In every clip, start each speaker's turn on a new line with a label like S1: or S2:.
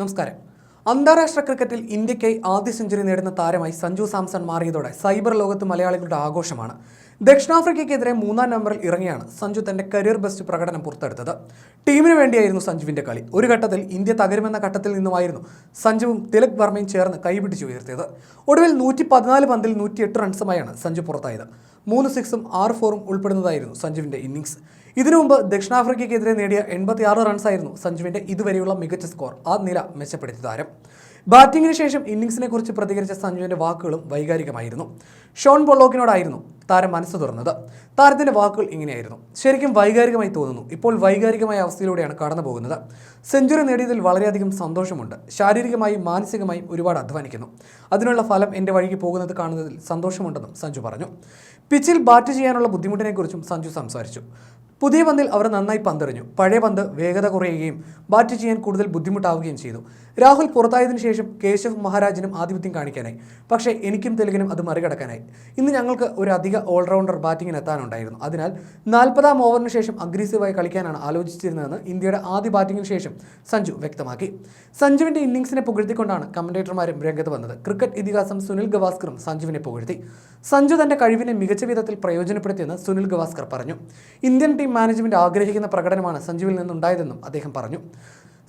S1: നമസ്കാരം. അന്താരാഷ്ട്ര ക്രിക്കറ്റിൽ ഇന്ത്യയ്ക്കായി ആദ്യ സെഞ്ചുറി നേടുന്ന താരമായി സഞ്ജു സാംസൺ മാറിയതോടെ സൈബർ ലോകത്ത് മലയാളികളുടെ ആഘോഷമാണ്. ദക്ഷിണാഫ്രിക്കയ്ക്കെതിരെ മൂന്നാം നമ്പറിൽ ഇറങ്ങിയാണ് സഞ്ജു തന്റെ കരിയർ ബെസ്റ്റ് പ്രകടനം പുറത്തെടുത്തത്. ടീമിന് വേണ്ടിയായിരുന്നു സഞ്ജുവിന്റെ കളി. ഒരു ഘട്ടത്തിൽ ഇന്ത്യ തകരുമെന്ന ഘട്ടത്തിൽ നിന്നുമായിരുന്നു സഞ്ജുവും തിലക് വർമ്മയും ചേർന്ന് കൈപിടിച്ചു ഉയർത്തിയത്. ഒടുവിൽ നൂറ്റി പതിനാല് പന്തിൽ നൂറ്റിയെട്ട് റൺസുമായാണ് സഞ്ജു പുറത്തായത്. മൂന്ന് സിക്സും ആറ് ഫോറും ഉൾപ്പെടുന്നതായിരുന്നു സഞ്ജുവിന്റെ ഇന്നിങ്സ്. ഇതിനു മുമ്പ് ദക്ഷിണാഫ്രിക്കയ്ക്കെതിരെ നേടിയ എൺപത്തിയാറ് റൺസായിരുന്നു സഞ്ജുവിന്റെ ഇതുവരെയുള്ള മികച്ച സ്കോർ. ആ നില മെച്ചപ്പെടുത്തി താരം. ബാറ്റിംഗിന് ശേഷം ഇന്നിങ്സിനെക്കുറിച്ച് പ്രതികരിച്ച സഞ്ജുവിന്റെ വാക്കുകളും വൈകാരികമായിരുന്നു. ഷോൺ ബൊള്ളോക്കിനോടായിരുന്നു താരം മനസ്സ് തുറന്നത്. താരത്തിന്റെ വാക്കുകൾ ഇങ്ങനെയായിരുന്നു. ശരിക്കും വൈകാരികമായി തോന്നുന്നു. ഇപ്പോൾ വൈകാരികമായ അവസ്ഥയിലൂടെയാണ് കടന്നു പോകുന്നത്. സെഞ്ചുറി നേടിയതിൽ വളരെയധികം സന്തോഷമുണ്ട്. ശാരീരികമായും മാനസികമായും ഒരുപാട് അധ്വാനിക്കുന്നു. അതിനുള്ള ഫലം എന്റെ വഴിക്ക് പോകുന്നത് കാണുന്നതിൽ സന്തോഷമുണ്ടെന്നും സഞ്ജു പറഞ്ഞു. പിച്ചിൽ ബാറ്റ് ചെയ്യാനുള്ള ബുദ്ധിമുട്ടിനെക്കുറിച്ചും സഞ്ജു സംസാരിച്ചു. പുതിയ പന്തിൽ അവർ നന്നായി പന്തെറിഞ്ഞു. പഴയ പന്ത് വേഗത കുറയുകയും ബാറ്റ് ചെയ്യാൻ കൂടുതൽ ബുദ്ധിമുട്ടാവുകയും ചെയ്തു. രാഹുൽ പുറത്തായതിനു ശേഷം കേശവ് മഹാരാജിനും ആധിപത്യം കാണിക്കാനായി. പക്ഷേ എനിക്കും തെലുങ്കിനും അത് മറികടക്കാനായി. ഇന്ന് ഞങ്ങൾക്ക് ഒരു അധിക ഓൾറൗണ്ടർ ബാറ്റിങ്ങിന് എത്താനുണ്ടായിരുന്നു. അതിനാൽ നാൽപ്പതാം ഓവറിന് ശേഷം അഗ്രസീവായി കളിക്കാനാണ് ആലോചിച്ചിരുന്നതെന്ന് ഇന്ത്യയുടെ ആദ്യ ബാറ്റിംഗിന് ശേഷം സഞ്ജു വ്യക്തമാക്കി. സഞ്ജുവിന്റെ ഇന്നിംഗ്സിനെ പുകഴ്ത്തിക്കൊണ്ടാണ് കമന്റേറ്റർമാരും രംഗത്ത് വന്നത്. ക്രിക്കറ്റ് ഇതിഹാസം സുനിൽ ഗവാസ്കറും സഞ്ജുവിനെ പുകഴ്ത്തി. സഞ്ജു തന്റെ കഴിവിനെ മികച്ച വിധത്തിൽ പ്രയോജനപ്പെടുത്തിയെന്ന് സുനിൽ ഗവാസ്കർ പറഞ്ഞു. ഇന്ത്യൻ ടീം മാനേജ്മെന്റ് ആഗ്രഹിക്കുന്ന പ്രകടനമാണ് സഞ്ജുവിൽ നിന്നുണ്ടായതെന്നും അദ്ദേഹം പറഞ്ഞു.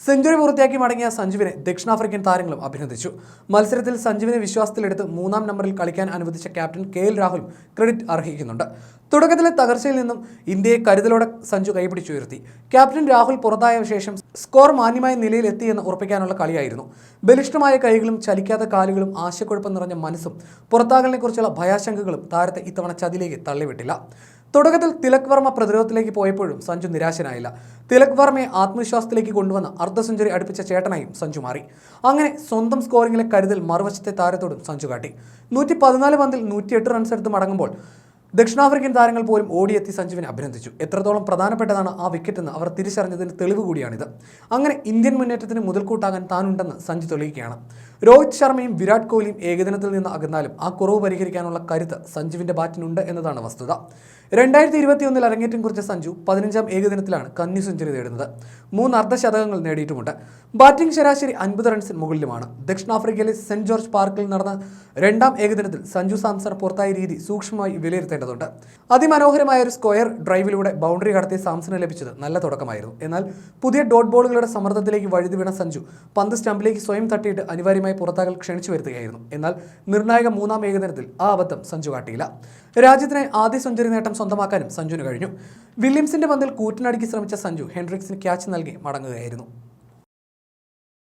S1: സെഞ്ചുറി പൂർത്തിയാക്കി മടങ്ങിയ സഞ്ജുവിനെ ദക്ഷിണാഫ്രിക്കൻ താരങ്ങളും അഭിനന്ദിച്ചു. മത്സരത്തിൽ സഞ്ജുവിനെ വിശ്വാസത്തിലെടുത്ത് മൂന്നാം നമ്പറിൽ കളിക്കാൻ അനുവദിച്ച captain K L Rahul credit അർഹിക്കുന്നുണ്ട്. തുടക്കത്തിലെ തകർച്ചയിൽ നിന്നും ഇന്ത്യയെ കരുതലോടെ സഞ്ജു കൈപിടിച്ചുയർത്തി. ക്യാപ്റ്റൻ രാഹുൽ പുറത്തായ ശേഷം സ്കോർ മാന്യമായ നിലയിൽ എത്തിയെന്ന് ഉറപ്പിക്കാനുള്ള കളിയായിരുന്നു. ബലിഷ്ഠമായ കൈകളും ചലിക്കാത്ത കാലുകളും ആശയക്കുഴപ്പം നിറഞ്ഞ മനസ്സും പുറത്താകലിനെക്കുറിച്ചുള്ള ഭയാശങ്കകളും താരത്തെ ഇത്തവണ ചതിലേക്ക് തള്ളിവിട്ടില്ല. തുടക്കത്തിൽ തിലക് വർമ്മ പ്രതിരോധത്തിലേക്ക് പോയപ്പോഴും സഞ്ജു നിരാശനായില്ല. തിലക് വർമ്മയെ ആത്മവിശ്വാസത്തിലേക്ക് കൊണ്ടുവന്ന അർദ്ധ സെഞ്ചുറി അടുപ്പിച്ച ചേട്ടനായും സഞ്ജു മാറി. അങ്ങനെ സ്വന്തം സ്കോറിംഗിലെ കരുതൽ മറുവശത്തെ താരത്തോടും സഞ്ജു കാട്ടി. നൂറ്റി പതിനാല് പന്തിൽ നൂറ്റിയെട്ട് റൺസ് എടുത്ത് മടങ്ങുമ്പോൾ ദക്ഷിണാഫ്രിക്കൻ താരങ്ങൾ പോലും ഓടിയെത്തി സഞ്ജുവിനെ അഭിനന്ദിച്ചു. എത്രത്തോളം പ്രധാനപ്പെട്ടതാണ് ആ വിക്കറ്റെന്ന് അവർ തിരിച്ചറിഞ്ഞതിന് തെളിവ് കൂടിയാണിത്. അങ്ങനെ ഇന്ത്യൻ മുന്നേറ്റത്തിന് മുതൽക്കൂട്ടാകാൻ താനുണ്ടെന്ന് സഞ്ജു തെളിയിക്കുകയാണ്. രോഹിത് ശർമ്മയും വിരാട് കോഹ്ലിയും ഏകദിനത്തിൽ നിന്ന് അകന്നാലും ആ കുറവ് പരിഹരിക്കാനുള്ള കരുത്ത് സഞ്ജുവിന്റെ ബാറ്റിനുണ്ട് എന്നതാണ് വസ്തുത. രണ്ടായിരത്തി ഇരുപത്തിയൊന്നിൽ അരങ്ങേറ്റം കുറിച്ച സഞ്ജു പതിനഞ്ചാം ഏകദിനത്തിലാണ് കന്നി സെഞ്ചുറി നേടുന്നത്. മൂന്ന് അർദ്ധശതകങ്ങൾ നേടിയിട്ടുമുണ്ട്. ബാറ്റിംഗ് ശരാശരി അൻപത് റൺസിന് മുകളിലുമാണ്. ദക്ഷിണാഫ്രിക്കയിലെ സെന്റ് ജോർജ് പാർക്കിൽ നടന്ന രണ്ടാം ഏകദിനത്തിൽ സഞ്ജു സാംസൺ പുറത്തായ രീതി സൂക്ഷ്മമായി വിലയിരുത്തേണ്ടതുണ്ട് അതിമനോഹരമായ ഒരു സ്ക്വയർ ഡ്രൈവിലൂടെ ബൗണ്ടറി കടത്തി സാംസണ് ലഭിച്ചത് നല്ല തുടക്കമായിരുന്നു. എന്നാൽ പുതിയ ഡോട്ട് ബോളുകളുടെ സമ്മർദ്ദത്തിലേക്ക് വഴുതി വീണ സഞ്ജു പന്ത് സ്റ്റമ്പിലേക്ക് സ്വയം തട്ടിയിട്ട് അനിവാര്യമായി പുറത്താകൽ ക്ഷണിച്ചു വരുത്തുകയായിരുന്നു. എന്നാൽ നിർണായക മൂന്നാം ഏകദിനത്തിൽ ആ അബദ്ധം സഞ്ജു കാട്ടിയില്ല. രാജ്യത്തിന് ആദ്യ സെഞ്ചുറി നേട്ടം സ്വന്തമാക്കാനും സഞ്ജുവിന് കഴിഞ്ഞു. വില്യംസിന്റെ പന്തിൽ കൂറ്റനടിക്ക് ശ്രമിച്ച സഞ്ജു ഹെൻഡ്രിക്സിന് ക്യാച്ച് നൽകി മടങ്ങുകയായിരുന്നു.